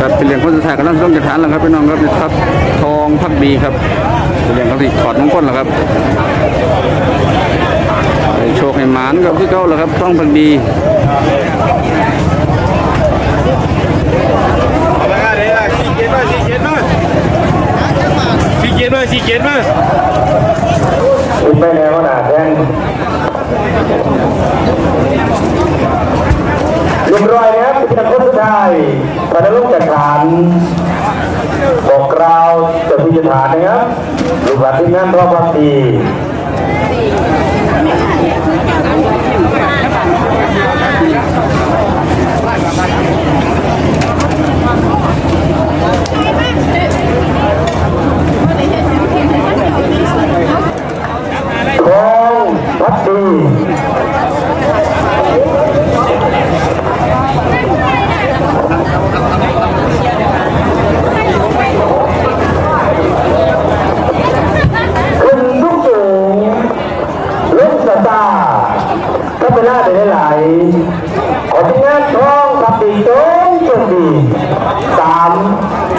ครับเป็นเหรียญคนสุดท้ายกำลังต้องจะทานแล้วครับพี่น้องครับนี่ครับทองพักดีครับเป็นเหรียญเขาที่ถอดมงคลแล้วครับโชคให้หมานครับที่เก้าแล้วครับทองพักดีเอาละกันเดี๋ยสีเกียร์มาสี่เกียร์มาสี่เกียร์มาสี่เกียร์มา คุณไปแนวหนาแทง เรียบร้อยนะครับเป็นคนสุดท้ายประเดิมจากฐานบอกกล่าวจะพิจารณานะครับลูกหลานที่งานรอบพักดีของพักดี ขึ้นลูกสูง ลุกสตาก็เป็นหน้าได้หลายขอที่งานทองกับปีโต้งจนดีสาม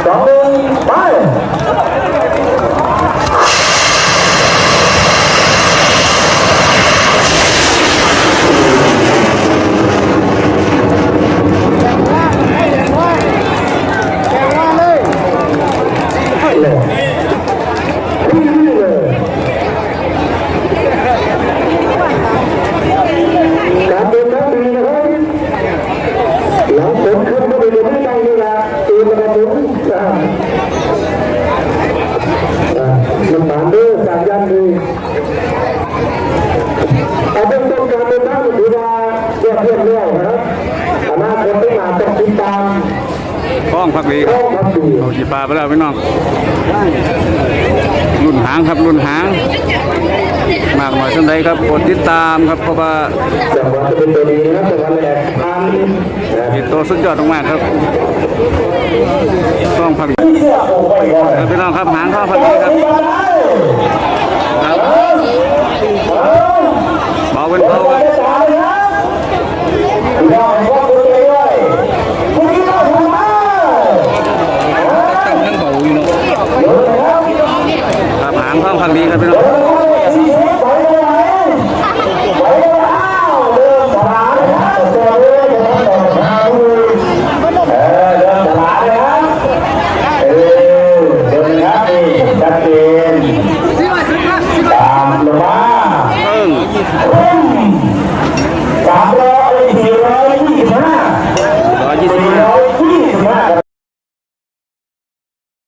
สองหนึ่งไป เลยวิ่งเลยการเดินทางดีนะครับหลังฝนขึ้นก็ไปเดินไม่ได้นี่ละตีมันกระตุ้นอ่าอ่ามันผ่านด้วยสายยันดี เอาเบื้องต้นการเดินทางถือว่าเรียบเรียบเรียวนะครับอนาคตไม่นานต้องติดตามทองพักดีคข้รัอบความดีเอาจีปลาไปแล้วพี่น้องรุ่นหางครับรุ่นหาง มากหน่อยสันใดครับกดติดตามครับเพราะว่าจังหวะจะเป็นตัวดีนะครับจังหวะแรกทานนะเป็นตัวสุดยอดมากๆครับต้องพักดีเสื้อโอ้โหก่อนครับพี่น้องครับหางทองพักดีครับครั ครั้งนี้ครับพี่น้อง